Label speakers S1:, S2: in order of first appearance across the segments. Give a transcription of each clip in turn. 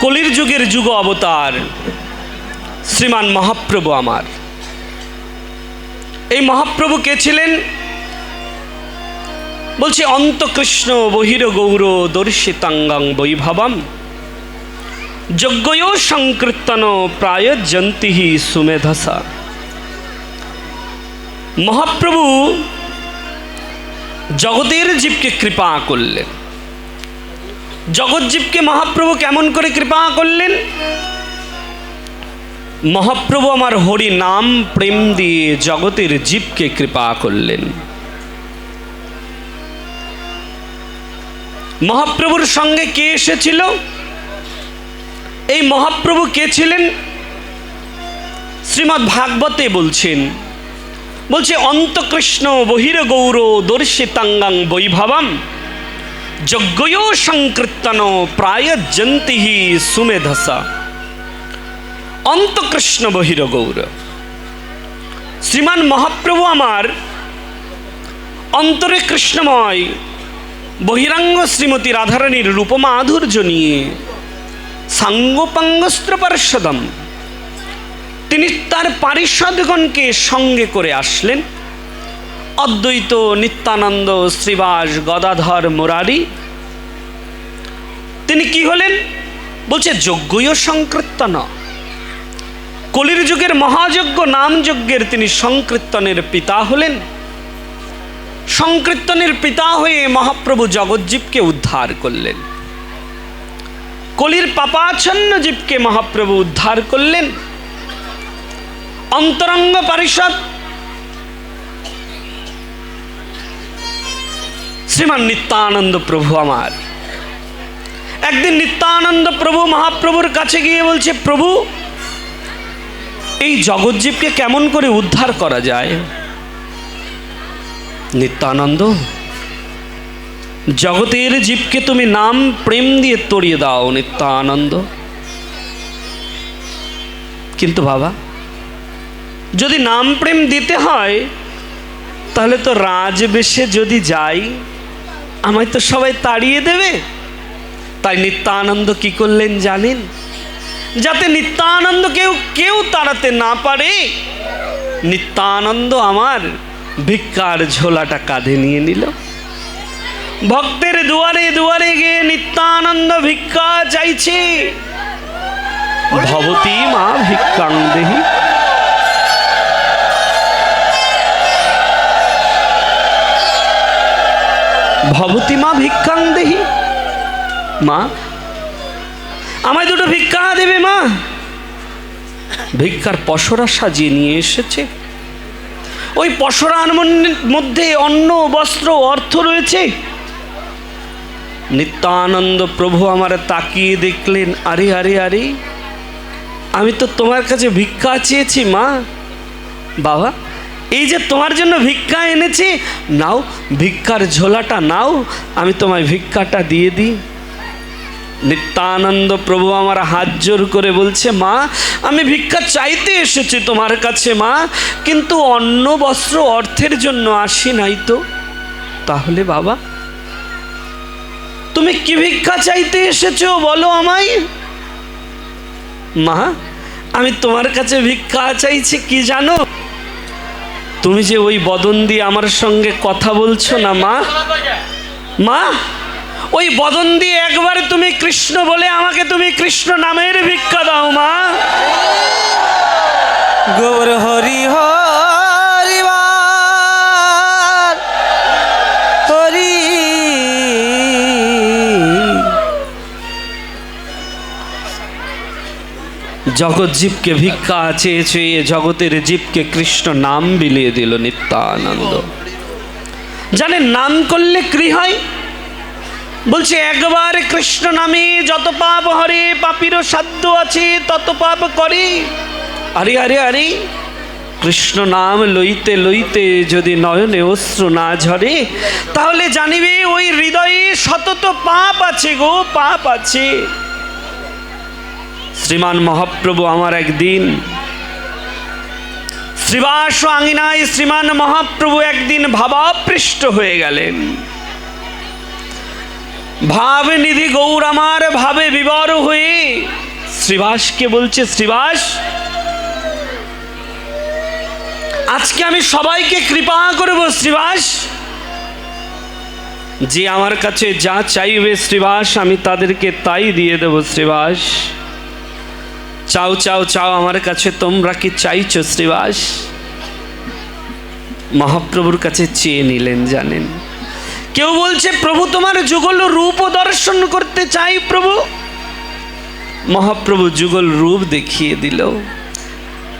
S1: কলির যুগের যুগ অবতার, শ্রীমান মহাপ্রভু আমার। এই মহাপ্রভু কে ছিলেন? বলছে, অন্তকৃষ্ণ বহির গৌর দর্শিতাঙ্গাং বৈভবম। যজ্ঞয় সংকীর্তন প্রায় জন্তি সুমেধসা। মহাপ্রভু জগতের জীবকে কৃপা করলেন। জগৎজীবকে মহাপ্রভু কেমন করে কৃপা করলেন? মহাপ্রভু আমার হরি নাম প্রেম দিয়ে জগতের জীবকে কৃপা করলেন। মহাপ্রভুর সঙ্গে কে এসেছিল? এই মহাপ্রভু কে ছিলেন? শ্রীমৎ ভাগবতে বলছেন, বলছে, অন্তকৃষ্ণ বহির গৌর দর্শিতাঙ্গাং বৈভবম। যজ্ঞয় সংকীর্তন প্রায় জন্তি সুমেধসা। অন্তকৃষ্ণ বহির গৌর। শ্রীমান মহাপ্রভু আমার অন্তরে কৃষ্ণময় বহিরাঙ্গ শ্রীমতী রাধারানীর রূপমাধুর্য নিয়ে সাঙ্গপাঙ্গস্ত্র পার্শ্বদম। তিনি তার পারিষদগণকে সঙ্গে করে আসলেন। অদ্বৈত নিত্যানন্দ শ্রীবাস গদাধর মুরারি। তিনি কি হলেন? বলছে যজ্ঞয় সংকীর্তন। কলির যুগের মহাযজ্ঞ নাম যজ্ঞের তিনি সংকীর্তনের পিতা হলেন। সংকীর্তনের পিতা হয়ে মহাপ্রভু জগজ্জীবকে উদ্ধার করলেন। কলির পাপাচ্ছন্ন জীবকে মহাপ্রভু উদ্ধার করলেন। অন্তরঙ্গ পরিষদ শ্রীমান নিত্যানন্দ প্রভু আমার। একদিন নিত্যানন্দ প্রভু মহাপ্রভুর কাছে গিয়ে বলছে, প্রভু, এই জগৎজীবকে কেমন করে উদ্ধার করা যায়? নিত্যানন্দ, জগতের জীবকে তুমি নাম প্রেম দিয়ে তড়িয়ে দাও নিত্যানন্দ। কিন্তু বাবা, যদি নাম প্রেম দিতে হয়, তাহলে তো রাজবেশে যদি যাই আমায় তো সবাই তাড়িয়ে দেবে। তাই নিত্যানন্দ কি করলেন জানেন? যাতে নিত্যানন্দ কেউ কেউ তাড়াতে না পারে, নিত্যানন্দ আমার ভিক্ষার ঝোলাটা কাঁধে নিয়ে নিল। ভক্তের দুয়ারে দুয়ারে গিয়ে নিত্যানন্দ ভিক্ষা চাইছে। ভবতী মা ভিক্ষাং দেহি। ভবতী মা ভিক্ষাং দেহি। মা, আমায় দুটো ভিক্ষা দেবে মা। ভিক্ষার পসরা সাজিয়ে নিয়ে এসেছে। ওই পসরার মধ্যে অন্ন, বস্ত্র, অর্থ রয়েছে। নিত্যানন্দ প্রভু আমার তাকিয়ে দেখলেন, আরে আরে আরে, আমি তো তোমার কাছে ভিক্ষা চেয়েছি মা। বাবা এই যে তোমার জন্য ভিক্ষা এনেছি, নাও, ভিক্ষার ঝোলাটা নাও, আমি তোমায় ভিক্ষাটা দিয়ে দিই। নিত্যানন্দ প্রভু আমার হাত জোর করে বলছে, মা, আমি ভিক্ষা চাইতে এসেছি তোমার কাছে, মা, কিন্তু অন্ন, বস্ত্র, অর্থের জন্য আসি নাই তো। তাহলে বাবা, তুমি কি ভিক্ষা চাইতে এসেছ বলো আমায়? মা, আমি তোমার কাছে ভিক্ষা চাইছি, কি জানো? তুমি যে ওই বদন দিয়ে আমার সঙ্গে কথা বলছো না, মা? মা, ওই বদন দিয়ে একবার তুমি কৃষ্ণ বলে আমাকে তুমি কৃষ্ণ নামের ভিক্ষা দাও, মা।
S2: গৌর হরি
S1: জগৎ জীবকে ভিক্ষা চেয়ে চেয়ে জগতের জীবকে কৃষ্ণ নাম বিলিয়ে দিল নিত্যানন্দ। জানে নাম করলে কি হয়? বলছে, একবার কৃষ্ণ নামে যত পাপ হরে পাপিরও সাধ্য আছে, তত পাপ করে। আরে আরে আরে, কৃষ্ণ নাম লইতে লইতে যদি নয়নে অশ্রু না ঝরে, তাহলে জানিবে ওই হৃদয়ে শতত পাপ আছে গো, পাপ আছে। শ্রীমান মহাপ্রভু আমার একদিন। শ্রীবাস আঙিনায় শ্রীমান মহাপ্রভু একদিন ভাবাপৃষ্ট হয়ে গেলেন। ভাবে নিধি গৌর আমার ভাবে বিবর হয়ে শ্রীবাসকে বলছে, শ্রীবাস, আজকে আমি সবাইকে কৃপা করব, শ্রীবাস। যে আমার কাছে যা চাইবে, শ্রীবাস, আমি তাদেরকে তাই দিয়ে দেব, শ্রীবাস। চাও চাও চাও আমার কাছে, তোমরা কি চাইছো শ্রীবাস? মহাপ্রভুর কাছে চেয়ে নিলেন, জানেন। কেউ বলছে, প্রভু, তোমার যুগল রূপ দর্শন করতে চাই, প্রভু। মহাপ্রভু যুগল রূপ দেখিয়ে দিল।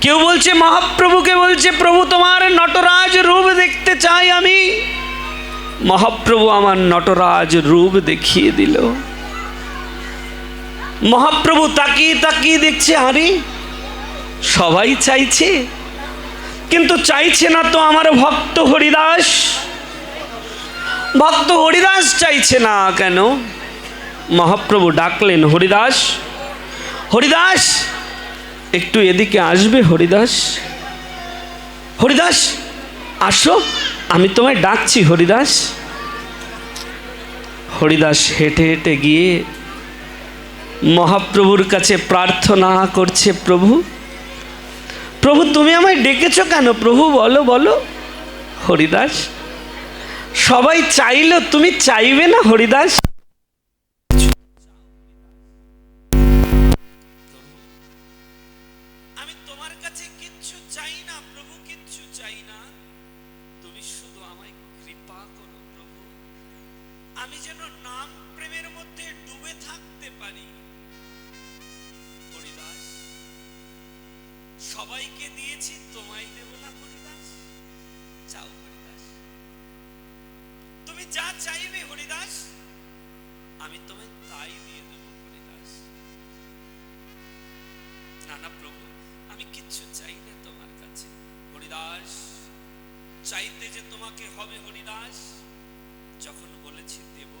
S1: কেউ বলছে, মহাপ্রভুকে বলছে, প্রভু, তোমার নটরাজ রূপ দেখতে চাই আমি। মহাপ্রভু আমার নটরাজ রূপ দেখিয়ে দিল। মহাপ্রভু তাকিয়ে তাকিয়ে দেখছে, আরে, সবাই চাইছে। কিন্তু চাইছে না তো আমার ভক্ত হরিদাস। ভক্ত হরিদাস চাইছে না কেন? মহাপ্রভু ডাকলেন, হরিদাস হরিদাস, একটু এদিকে আসবে হরিদাস? হরিদাস, আসো, আমি তোমায় ডাকছি, হরিদাস। হরিদাস হেঁটে হেঁটে গিয়ে মহাপ্রভুর কাছে প্রার্থনা করছে প্রভু। প্রভু, তুমি আমায় ডেকেছ কেন? প্রভু, বলো বলো। হরিদাস, সবাই চাইলো, তুমি চাইবে না হরিদাস? আমি যেন নাম প্রেমের মধ্যে ডুবে থাকতে পারি। সবাইকে দিয়েছি, তোমায় দেব না হরিদাস। চাও হরিদাস। তুমি যা চাইবে হরিদাস, আমি তোমায় তাই দিয়ে দেব হরিদাস। না না, প্রভু, আমি কিচ্ছু চাই না তোমার কাছে। হরিদাস, চাইতে যে তোমাকে হবে হরিদাস, যখন বলেছি দেব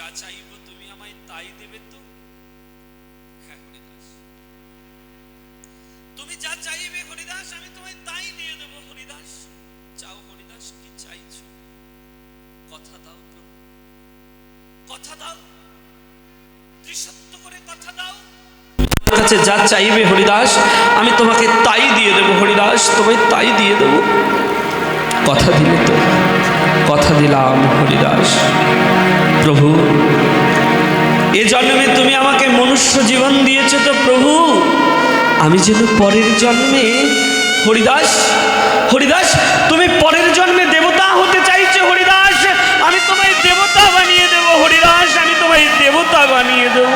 S1: যা চাইব তুমি আমায় তাই দেবে তো? হ্যাঁ তুমি যা চাইবে হরিদাস, আমি তোমায় তাই দিয়ে দেবো, হরিদাস। চাও হরিদাস, কি চাইছো? কথা দাও প্রভু কথা দাও। করে কথা দাও। কাছে যা চাইবে হরিদাস, আমি তোমাকে তাই দিয়ে দেবো, হরিদাস। তোমায় তাই দিয়ে দেবো। কথা দিলে তো। কথা দিলাম, হরিদাস। প্রভু, এ জন্মে তুমি আমাকে মনুষ্য জীবন দিয়েছ তো প্রভু? আমি যেন পরের জন্মে, হরিদাস হরিদাস, তুমি পরের জন্মে দেবতা হতে চাইছো, হরিদাস। আমি তোমায় দেবতা বানিয়ে দেব, হরিদাস, আমি তোমায় দেবতা বানিয়ে দেব।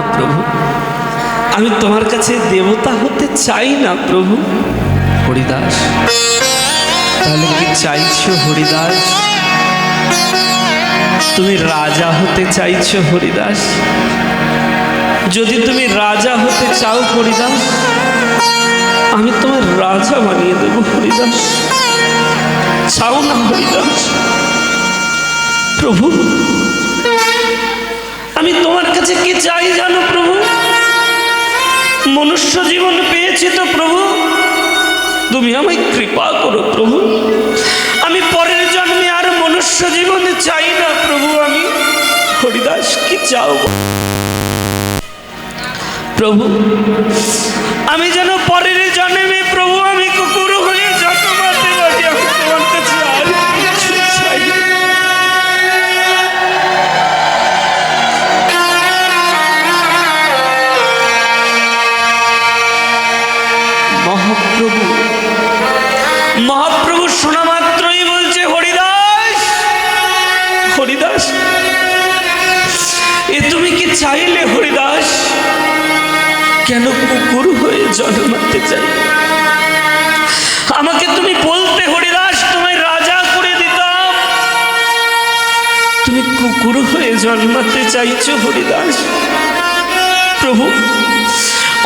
S1: না প্রভু। আমি তোমার কাছে দেবতা হতে চাই না, প্রভু। হরিদাস, তাহলে কি চাইছো হরিদাস? তুমি রাজা হতে চাইছো হরিদাস? যদি তুমি রাজা হতে চাও হরিদাস, আমি তোমার রাজা বানিয়ে দেব হরিদাস। চাও না হরিদাস। প্রভু কাছে কি চাই জানো প্রভু। মনুষ্য জীবন পেয়েছি তো প্রভু। তুমি আমায় কৃপা করো প্রভু। আমি পরের জন্মে আর মনুষ্য জীবন চাই না প্রভু আমি। হরিদাস, কি চাও প্রভু, আমি যেন পরের জন্মে মহাপ্রভু। মহাপ্রভু শোনা মাত্রই বলছে, হরিদাস হরিদাস, এ তুমি কি চাইলে হরিদাস? কেন কুকুর হয়ে জন্মাতে চাই? আমাকে তুমি বলতে হরিদাস, তোমায় রাজা করে দিতাম। তুমি কুকুর হয়ে জন্মাতে চাইছো হরিদাস? প্রভু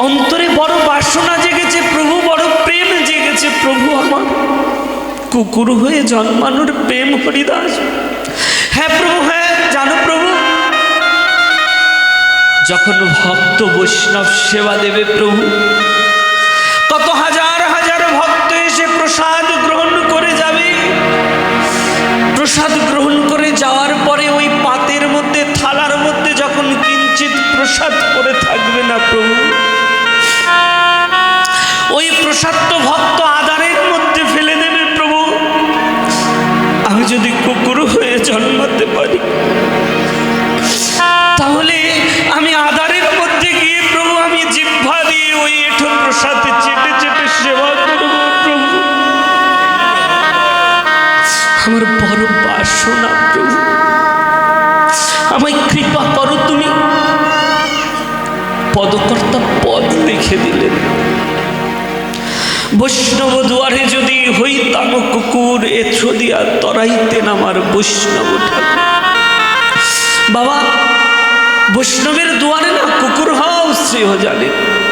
S1: অন্তরে বড় বাসনা জেগেছে, প্রভু বড় প্রেম জেগেছে, প্রভু আমার কুকুর হয়ে জন্মানোর প্রেম হরিদাস। হ্যাঁ প্রভু হ্যাঁ জানো প্রভু, যখন ভক্ত বৈষ্ণব সেবা দেবে প্রভু, কত হাজার হাজার ভক্ত এসে প্রসাদ গ্রহণ করে যাবে। প্রসাদ গ্রহণ করে যাওয়ার পরে ওই পাতের মধ্যে, থালার মধ্যে যখন কিঞ্চিত প্রসাদ করে থাকবে না প্রভু ওই ভক্ত আদারের মধ্যে ফেলে দেবে প্রভু। আমি যদি কুকুর হয়ে জন্মাতে পারি, তাহলে আমি আদারের মধ্যে গিয়ে প্রভু, আমি জিহ্বা দিয়ে ওই এঠো প্রসাদে চেটে চেটে সেবা করব প্রভু। আমার বড় বাসনা প্রভু। আমায় কৃপা করো তুমি। পদকর্তা পদ লিখে দিলেন। বৈষ্ণব দুয়ারে যদি হইতাম কুকুর এ দিয়া তরাইতেন আমার বৈষ্ণব বাবা, বৈষ্ণবের দুয়ারে না কুকুর হওয়া শ্রেয় জানেন?